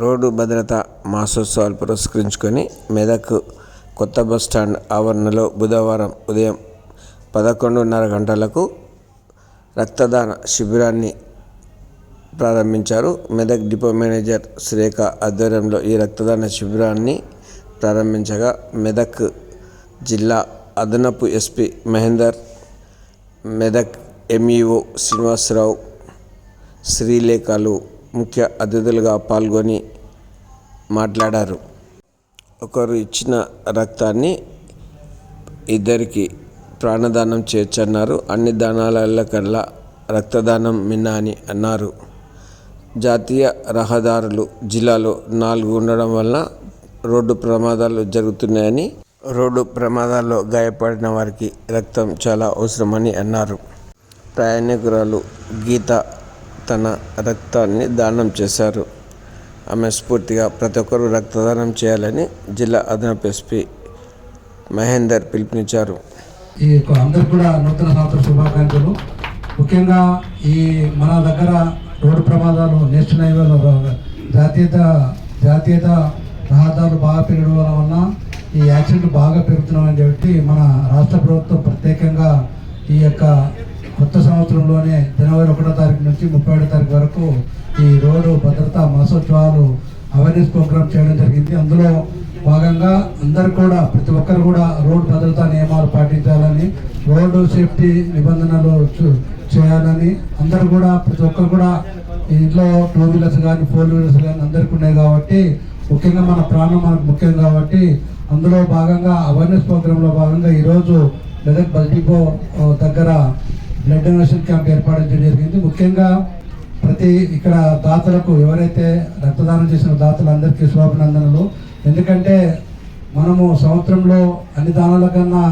Road భద్రత మాసోత్సవాలు పురస్కరించుకొని మెదక్ కొత్త బస్టాండ్ ఆవరణలో బుధవారం ఉదయం పదకొండున్నర గంటలకు రక్తదాన శిబిరాన్ని ప్రారంభించారు. మెదక్ డిపో మేనేజర్ శ్రేఖ ఆధ్వర్యంలో ఈ రక్తదాన శిబిరాన్ని ప్రారంభించగా మెదక్ జిల్లా అదనపు ఎస్పీ మహేందర్ మెదక్ ఎంఈఓ శ్రీనివాసరావు శ్రీలేఖలు ముఖ్య అతిథులుగా పాల్గొని మాట్లాడారు. ఒకరు ఇచ్చిన రక్తాన్ని ఇద్దరికి ప్రాణదానం చేయొచ్చన్నారు. అన్ని దానాల కల్లా రక్తదానం మిన్నా అని అన్నారు. జాతీయ రహదారులు జిల్లాలో నాలుగు ఉండడం వలన రోడ్డు ప్రమాదాలు జరుగుతున్నాయని రోడ్డు ప్రమాదాల్లో గాయపడిన వారికి రక్తం చాలా అవసరమని అన్నారు. ప్రయాణికురాలు గీత తన రక్తాన్ని దానం చేశారు. ఆమె స్ఫూర్తిగా ప్రతి ఒక్కరూ రక్తదానం చేయాలని జిల్లా అదనపు ఎస్పీ మహేందర్ పిలుపునిచ్చారు. ఈ యొక్క అందరికి కూడా నూతన సంవత్సర శుభాకాంక్షలు. ముఖ్యంగా ఈ మన దగ్గర రోడ్డు ప్రమాదాలు నేషనల్ హైవేలో జాతీయత జాతీయత రహదారులు బాగా పెరగడం వలన ఈ యాక్సిడెంట్లు బాగా పెరుగుతున్నామని చెప్పి మన రాష్ట్ర ప్రభుత్వం ప్రత్యేకంగా ఈ యొక్క కొత్త సంవత్సరంలోనే జనవరి ఒకటో తారీఖు నుంచి ముప్పై ఏడో తారీఖు వరకు ఈ రోడ్డు భద్రతా మాసోత్సవాలు అవేర్నెస్ ప్రోగ్రామ్ చేయడం జరిగింది. అందులో భాగంగా అందరు కూడా ప్రతి ఒక్కరు కూడా రోడ్డు భద్రతా నియమాలు పాటించాలని రోడ్డు సేఫ్టీ నిబంధనలు చూ- చేయాలని అందరు కూడా ప్రతి ఒక్కరు కూడా ఇంట్లో టూ వీలర్స్ కానీ ఫోర్ వీలర్స్ కానీ అందరికీ ఉన్నాయి కాబట్టి ముఖ్యంగా మన ప్రాణం మనకు ముఖ్యం కాబట్టి అందులో భాగంగా అవేర్నెస్ ప్రోగ్రాంలో భాగంగా ఈరోజు మెదక్ బస్ డిపో దగ్గర బ్లడ్ డొనేషన్ క్యాంప్ ఏర్పాటు చేయడం జరిగింది. ముఖ్యంగా ప్రతి ఇక్కడ దాతలకు ఎవరైతే రక్తదానం చేసిన దాతలందరికీ శుభాభినందనలు. ఎందుకంటే మనము సంవత్సరంలో అన్ని దానాల కన్నా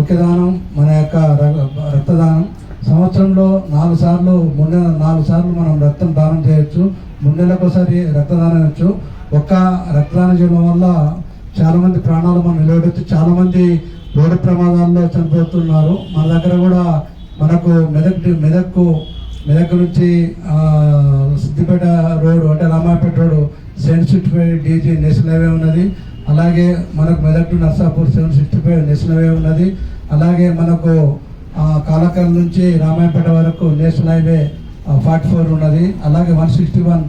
ఒక దానం మన యొక్క రక్తదానం. సంవత్సరంలో నాలుగు సార్లు మూడు నాలుగు సార్లు మనం రక్తం దానం చేయొచ్చు. మూడు నెలలకోసారి రక్తదానం ఇవ్వచ్చు ఒక్క రక్తదానం చేయడం వల్ల చాలామంది ప్రాణాలు మనం నిలబెట్టచ్చు చాలామంది రోడ్డు ప్రమాదాల్లో చనిపోతున్నారు. మన దగ్గర కూడా మనకు మెదక్ మెదక్కు మెదక్ నుంచి సిద్దిపేట రోడ్ అంటే Ramayampet road seven sixty five DG national highway ఉన్నది. అలాగే మనకు Medak to Narsapur seven sixty five national highway ఉన్నది. అలాగే మనకు కాలకల్ నుంచి రామాయపేట వరకు నేషనల్ హైవే ఫార్టీ ఫోర్ ఉన్నది. అలాగే one sixty one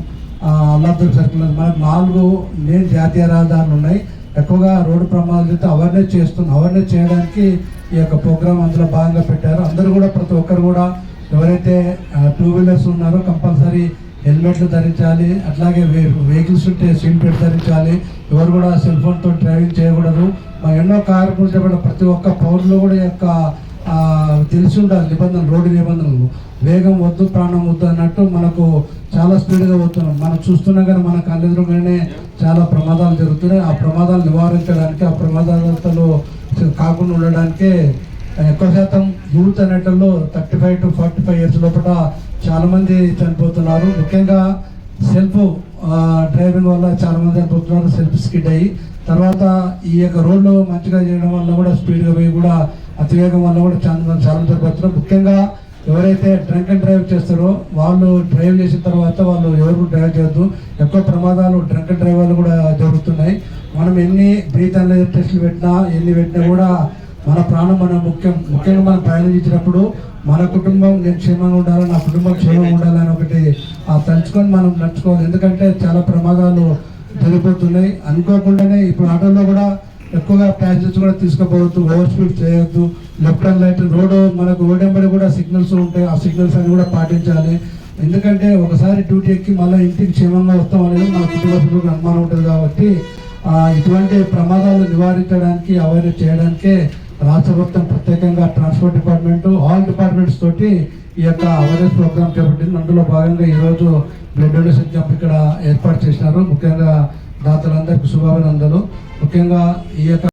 Alladurg circle మనకు నాలుగు మెయిన్ జాతీయ రహదారులు ఉన్నాయి. ఎక్కువగా రోడ్డు ప్రమాదాలు అయితే అవేర్నెస్ చేస్తున్నాం అవేర్నెస్ చేయడానికి ఈ యొక్క ప్రోగ్రామ్ అందులో భాగంగా పెట్టారు. అందరూ కూడా ప్రతి ఒక్కరు కూడా ఎవరైతే టూ వీలర్స్ ఉన్నారో కంపల్సరీ హెల్మెట్లు ధరించాలి అట్లాగే వెహికల్స్ ఉంటే సీట్ బెల్ట్ ధరించాలి. ఎవరు కూడా సెల్ ఫోన్తో డ్రైవింగ్ చేయకూడదు. మా ఎన్నో కార్యక్రమాలు ప్రతి ఒక్క పౌరులు కూడా యొక్క ఆ, తెలిసి ఉండాలి నిబంధనలు రోడ్డు నిబంధనలు. వేగం వద్దు ప్రాణం వద్దు అన్నట్టు మనకు చాలా స్పీడ్గా పోతున్నాం. మనం చూస్తున్నా కానీ మన కళ్ళెదురుగానే చాలా ప్రమాదాలు జరుగుతున్నాయి. ఆ ప్రమాదాలు నివారించడానికి ఆ ప్రమాదాలతో కాకుండా ఉండడానికే ఎక్కువ శాతం youth అనేటల్లో thirty five to forty five years లోపల చాలామంది చనిపోతున్నారు. ముఖ్యంగా సెల్ఫ్ డ్రైవింగ్ వల్ల చాలామంది చనిపోతున్నారు. సెల్ఫ్ స్కిడ్ అయ్యి. తర్వాత ఈ యొక్క రోడ్లు మంచిగా చేయడం వల్ల కూడా స్పీడ్గా పోయి కూడా అతివేగం వల్ల కూడా చాలా చాలా జరుగుతున్నారు ముఖ్యంగా ఎవరైతే డ్రంక్ అండ్ డ్రైవ్ చేస్తారో వాళ్ళు డ్రైవ్ చేసిన తర్వాత వాళ్ళు ఎవరు డ్రైవ్ చేయొద్దు. ఎక్కువ ప్రమాదాలు డ్రంక్ అండ్ డ్రైవ్ వల్ల కూడా జరుగుతున్నాయి. మనం ఎన్ని బ్రీత్ అనేది టెస్టులు పెట్టినా ఎన్ని పెట్టినా కూడా మన ప్రాణం మన ముఖ్యం. ముఖ్యంగా మనం ప్రయాణించినప్పుడు మన కుటుంబం నేను క్షేమంగా ఉండాలి నా కుటుంబం క్షేమంగా ఉండాలని ఒకటి ఆ తలుచుకొని మనం నడుచుకోవాలి. ఎందుకంటే చాలా ప్రమాదాలు జరిగిపోతున్నాయి. అనుకోకుండానే ఇప్పుడు ఆటోలో కూడా ఎక్కువగా ప్యాసింజర్స్ కూడా తీసుకుపోవద్దు ఓవర్ స్పీడ్ చేయొద్దు. లెఫ్ట్ అండ్ రైట్ రోడ్డు మనకు ఓడెంబడి కూడా సిగ్నల్స్ ఉంటాయి. ఆ సిగ్నల్స్ అన్ని కూడా పాటించాలి. ఎందుకంటే ఒకసారి డ్యూటీ ఎక్కి మళ్ళీ ఇంటికి క్షేమంగా వస్తాం అనేది మన కుటుంబ సభ్యులకు అనుమానం ఉంటుంది కాబట్టి ఇటువంటి ప్రమాదాలు నివారించడానికి అవేర్నెస్ చేయడానికే రాష్ట్ర ప్రభుత్వం ప్రత్యేకంగా ట్రాన్స్పోర్ట్ డిపార్ట్మెంట్ ఆల్ డిపార్ట్మెంట్స్ తోటి ఈ యొక్క అవేర్నెస్ ప్రోగ్రామ్ చేపట్టింది. అందులో భాగంగా ఈరోజు బ్లడ్ డొనేషన్ క్యాంప్ ఇక్కడ ఏర్పాటు చేసినారు. ముఖ్యంగా దాతలందరికీ శుభాభినందనలు. ముఖ్యంగా ఈ యొక్క